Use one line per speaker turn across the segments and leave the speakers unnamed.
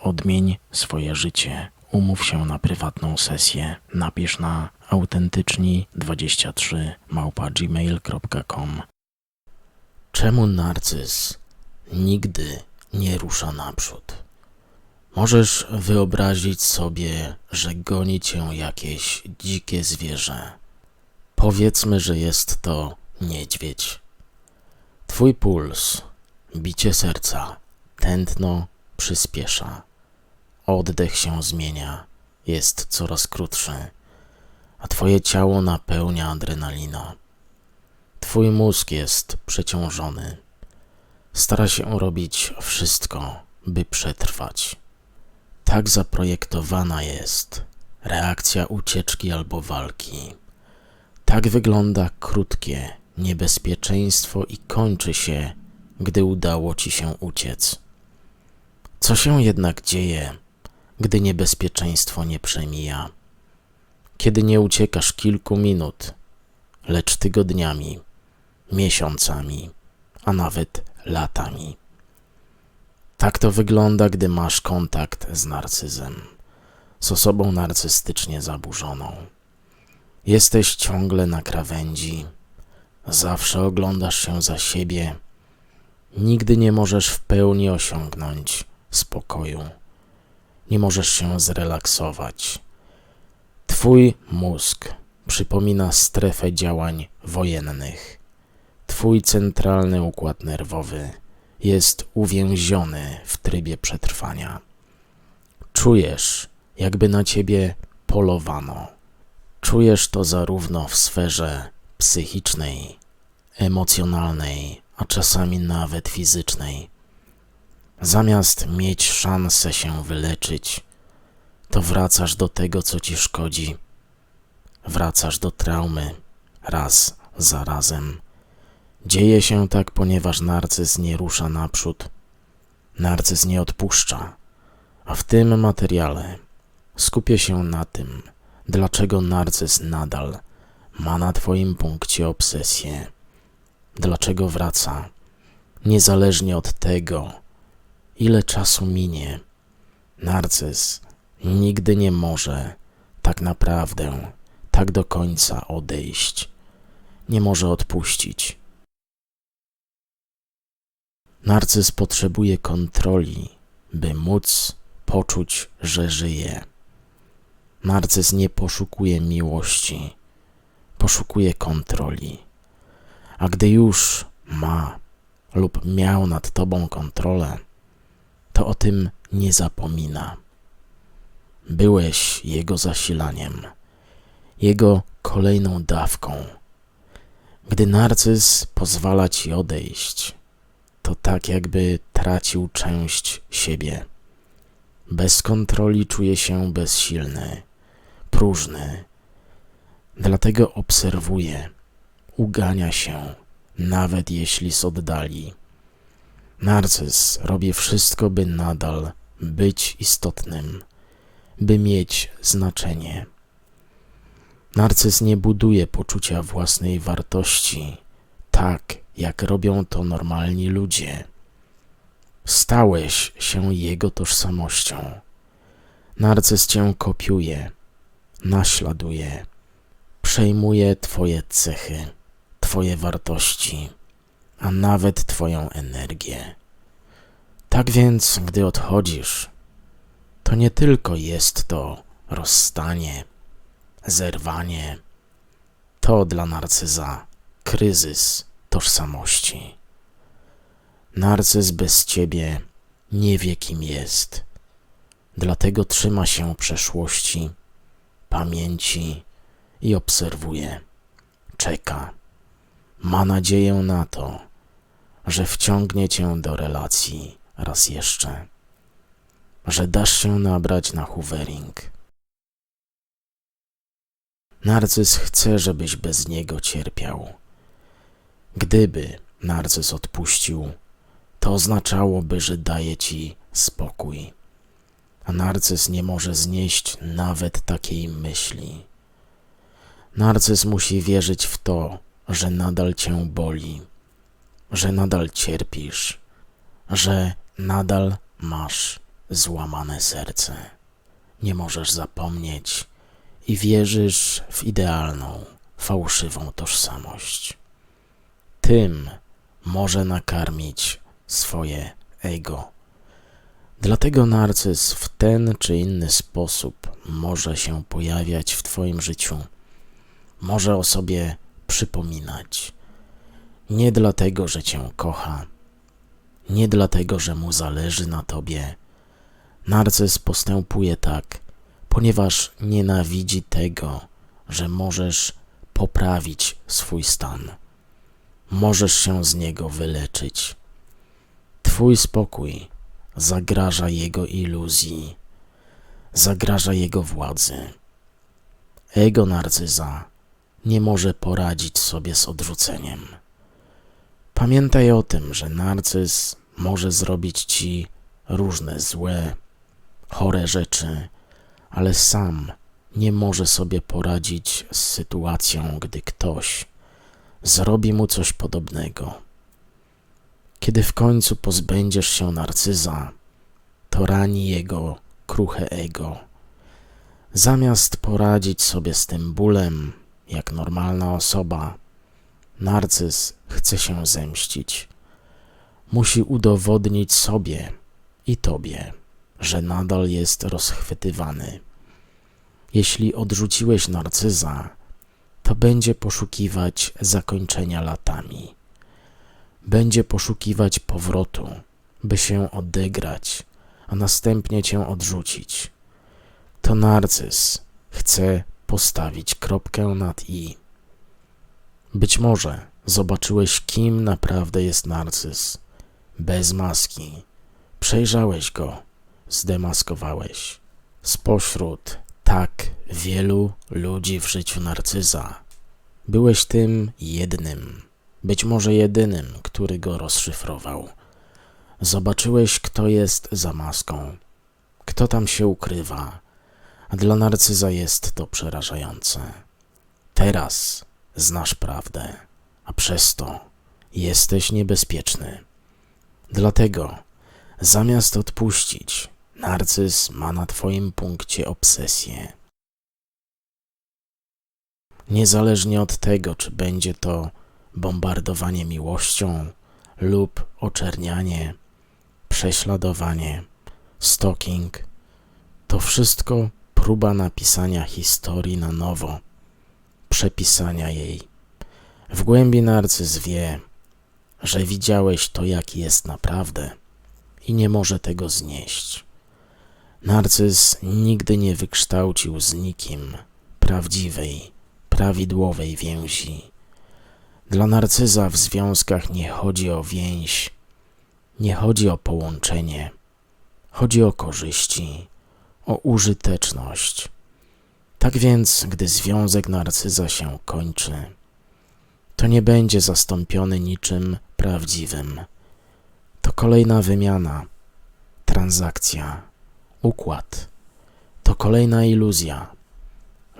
Odmień swoje życie. Umów się na prywatną sesję. Napisz na autentyczni23 małpa gmail.com Czemu narcyz nigdy nie rusza naprzód? Możesz wyobrazić sobie, że goni cię jakieś dzikie zwierzę. Powiedzmy, że jest to niedźwiedź. Twój puls, bicie serca, tętno przyspiesza. Oddech się zmienia, jest coraz krótszy, a twoje ciało napełnia adrenalina. Twój mózg jest przeciążony. Stara się robić wszystko, by przetrwać. Tak zaprojektowana jest reakcja ucieczki albo walki. Tak wygląda krótkie niebezpieczeństwo i kończy się, gdy udało ci się uciec. Co się jednak dzieje, gdy niebezpieczeństwo nie przemija? Kiedy nie uciekasz kilku minut, lecz tygodniami, miesiącami, a nawet latami. Tak to wygląda, gdy masz kontakt z narcyzem, z osobą narcystycznie zaburzoną. Jesteś ciągle na krawędzi, zawsze oglądasz się za siebie, nigdy nie możesz w pełni osiągnąć spokoju, nie możesz się zrelaksować. Twój mózg przypomina strefę działań wojennych. Twój centralny układ nerwowy jest uwięziony w trybie przetrwania. Czujesz, jakby na ciebie polowano. Czujesz to zarówno w sferze psychicznej, emocjonalnej, a czasami nawet fizycznej. Zamiast mieć szansę się wyleczyć, to wracasz do tego, co ci szkodzi. Wracasz do traumy raz za razem. Dzieje się tak, ponieważ narcyz nie rusza naprzód. Narcyz nie odpuszcza. A w tym materiale skupię się na tym, dlaczego narcyz nadal ma na Twoim punkcie obsesję. Dlaczego wraca, niezależnie od tego, ile czasu minie. Narcyz nigdy nie może tak naprawdę, tak do końca odejść. Nie może odpuścić. Narcyz potrzebuje kontroli, by móc poczuć, że żyje. Narcyz nie poszukuje miłości, poszukuje kontroli. A gdy już ma lub miał nad tobą kontrolę, to o tym nie zapomina. Byłeś jego zasilaniem, jego kolejną dawką. Gdy narcyz pozwala ci odejść, to tak jakby tracił część siebie. Bez kontroli czuje się bezsilny, próżny. Dlatego obserwuje, ugania się, nawet jeśli z oddali. Narcyz robi wszystko, by nadal być istotnym, by mieć znaczenie. Narcyz nie buduje poczucia własnej wartości tak, jak robią to normalni ludzie. Stałeś się jego tożsamością. Narcyz cię kopiuje, naśladuje, przejmuje twoje cechy, twoje wartości, a nawet twoją energię. Tak więc, gdy odchodzisz, to nie tylko jest to rozstanie, zerwanie, to dla narcyza kryzys tożsamości. Narcyz bez ciebie nie wie, kim jest. Dlatego trzyma się przeszłości, pamięci i obserwuje. Czeka. Ma nadzieję na to, że wciągnie cię do relacji raz jeszcze. że dasz się nabrać na hoovering. Narcyz chce, żebyś bez niego cierpiał. Gdyby narcyz odpuścił, to oznaczałoby, że daje ci spokój. A narcyz nie może znieść nawet takiej myśli. Narcyz musi wierzyć w to, że nadal cię boli, że nadal cierpisz, że nadal masz złamane serce. Nie możesz zapomnieć i wierzysz w idealną, fałszywą tożsamość. Tym może nakarmić swoje ego. Dlatego narcyz w ten czy inny sposób może się pojawiać w Twoim życiu. Może o sobie przypominać. Nie dlatego, że Cię kocha, nie dlatego, że mu zależy na Tobie. Narcyz postępuje tak, ponieważ nienawidzi tego, że możesz poprawić swój stan. Możesz się z niego wyleczyć. Twój spokój zagraża jego iluzji, zagraża jego władzy. Ego narcyza nie może poradzić sobie z odrzuceniem. Pamiętaj o tym, że narcyz może zrobić ci różne złe, chore rzeczy, ale sam nie może sobie poradzić z sytuacją, gdy ktoś zrobi mu coś podobnego. Kiedy w końcu pozbędziesz się narcyza, to rani jego kruche ego. Zamiast poradzić sobie z tym bólem, jak normalna osoba, narcyz chce się zemścić. Musi udowodnić sobie i tobie, że nadal jest rozchwytywany. Jeśli odrzuciłeś narcyza, to będzie poszukiwać zakończenia latami. Będzie poszukiwać powrotu, by się odegrać, a następnie cię odrzucić. To narcyz chce postawić kropkę nad i. Być może zobaczyłeś, kim naprawdę jest narcyz. Bez maski. Przejrzałeś go, zdemaskowałeś. Spośród tak wielu ludzi w życiu narcyza, byłeś tym jednym, być może jedynym, który go rozszyfrował. Zobaczyłeś, kto jest za maską, kto tam się ukrywa, dla narcyza jest to przerażające. Teraz znasz prawdę, a przez to jesteś niebezpieczny. Dlatego, zamiast odpuścić, narcyz ma na Twoim punkcie obsesję. Niezależnie od tego, czy będzie to bombardowanie miłością lub oczernianie, prześladowanie, stalking, to wszystko próba napisania historii na nowo, przepisania jej. W głębi narcyz wie, że widziałeś to, jak jest naprawdę i nie może tego znieść. Narcyz nigdy nie wykształcił z nikim prawdziwej, prawidłowej więzi. Dla narcyza w związkach nie chodzi o więź, nie chodzi o połączenie, chodzi o korzyści, o użyteczność. Tak więc, gdy związek narcyza się kończy, to nie będzie zastąpiony niczym prawdziwym. To kolejna wymiana, transakcja, układ. To kolejna iluzja.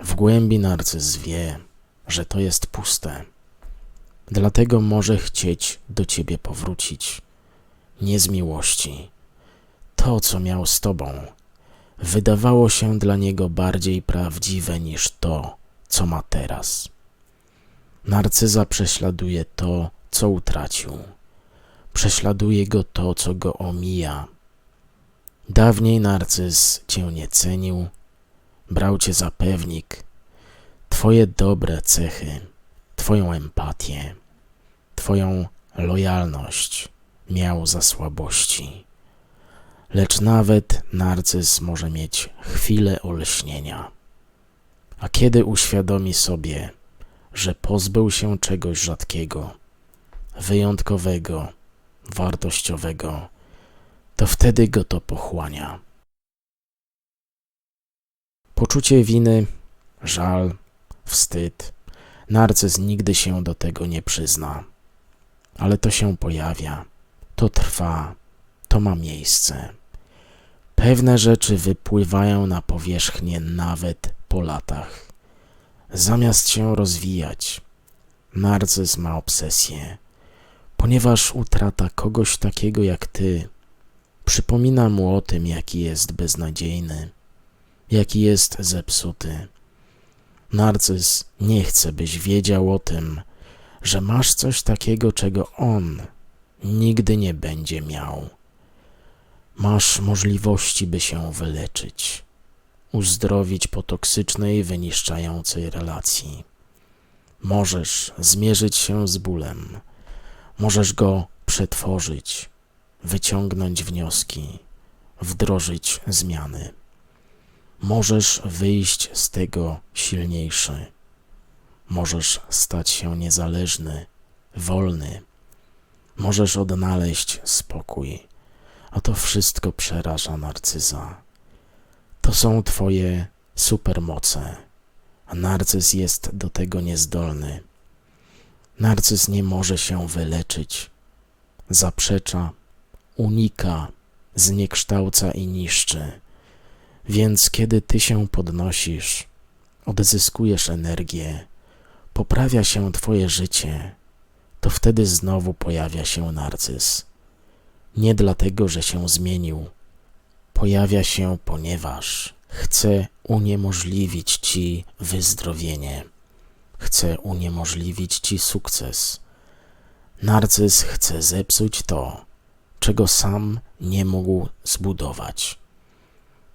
W głębi narcyz wie, że to jest puste. Dlatego może chcieć do ciebie powrócić. Nie z miłości. To, co miał z tobą, wydawało się dla niego bardziej prawdziwe niż to, co ma teraz. Narcyza prześladuje to, co utracił. Prześladuje go to, co go omija. Dawniej narcyz cię nie cenił, brał cię za pewnik, twoje dobre cechy, twoją empatię, twoją lojalność miał za słabości. Lecz nawet narcyz może mieć chwilę olśnienia. A kiedy uświadomi sobie, że pozbył się czegoś rzadkiego, wyjątkowego, wartościowego, to wtedy go to pochłania. Poczucie winy, żal, wstyd. Narcyz nigdy się do tego nie przyzna. Ale to się pojawia, to trwa, to ma miejsce. Pewne rzeczy wypływają na powierzchnię nawet po latach. Zamiast się rozwijać, narcyz ma obsesję, ponieważ utrata kogoś takiego jak ty przypomina mu o tym, jaki jest beznadziejny, jaki jest zepsuty. Narcyz nie chce, byś wiedział o tym, że masz coś takiego, czego on nigdy nie będzie miał. Masz możliwości, by się wyleczyć, uzdrowić po toksycznej, wyniszczającej relacji. Możesz zmierzyć się z bólem, możesz go przetworzyć, wyciągnąć wnioski, wdrożyć zmiany. Możesz wyjść z tego silniejszy. Możesz stać się niezależny, wolny. Możesz odnaleźć spokój a to wszystko przeraża narcyza. To są twoje supermoce, a narcyz jest do tego niezdolny. Narcyz nie może się wyleczyć, zaprzecza, unika, zniekształca i niszczy. Więc kiedy ty się podnosisz, odzyskujesz energię, poprawia się twoje życie, to wtedy znowu pojawia się narcyz nie dlatego, że się zmienił. Pojawia się, ponieważ chce uniemożliwić ci wyzdrowienie, chce uniemożliwić ci sukces. Narcyz chce zepsuć to, czego sam nie mógł zbudować.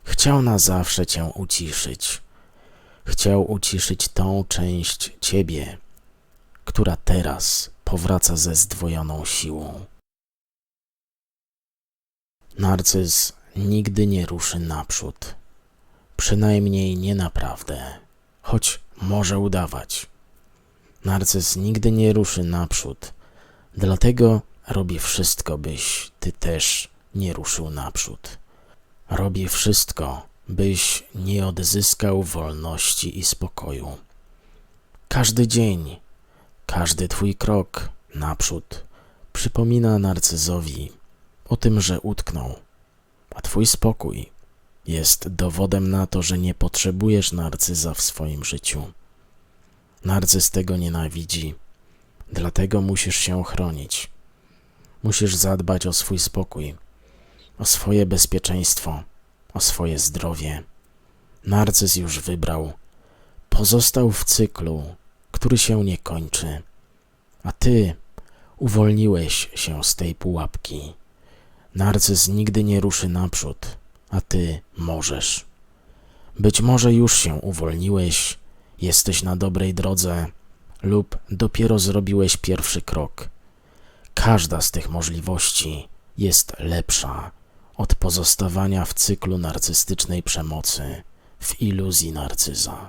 Chciał na zawsze cię uciszyć. Chciał uciszyć tą część ciebie, która teraz powraca ze zdwojoną siłą. Narcyz nigdy nie ruszy naprzód. Przynajmniej nie naprawdę, choć może udawać. Narcyz nigdy nie ruszy naprzód, dlatego robi wszystko, byś ty też nie ruszył naprzód. Robi wszystko, byś nie odzyskał wolności i spokoju. Każdy dzień, każdy twój krok naprzód przypomina narcyzowi, o tym, że utknął, a twój spokój jest dowodem na to, że nie potrzebujesz narcyza w swoim życiu. Narcyz tego nienawidzi, dlatego musisz się chronić. Musisz zadbać o swój spokój, o swoje bezpieczeństwo, o swoje zdrowie. Narcyz już wybrał, pozostał w cyklu, który się nie kończy, a ty uwolniłeś się z tej pułapki. Narcyz nigdy nie ruszy naprzód, a ty możesz. Być może już się uwolniłeś, jesteś na dobrej drodze lub dopiero zrobiłeś pierwszy krok. Każda z tych możliwości jest lepsza od pozostawania w cyklu narcystycznej przemocy, w iluzji narcyza.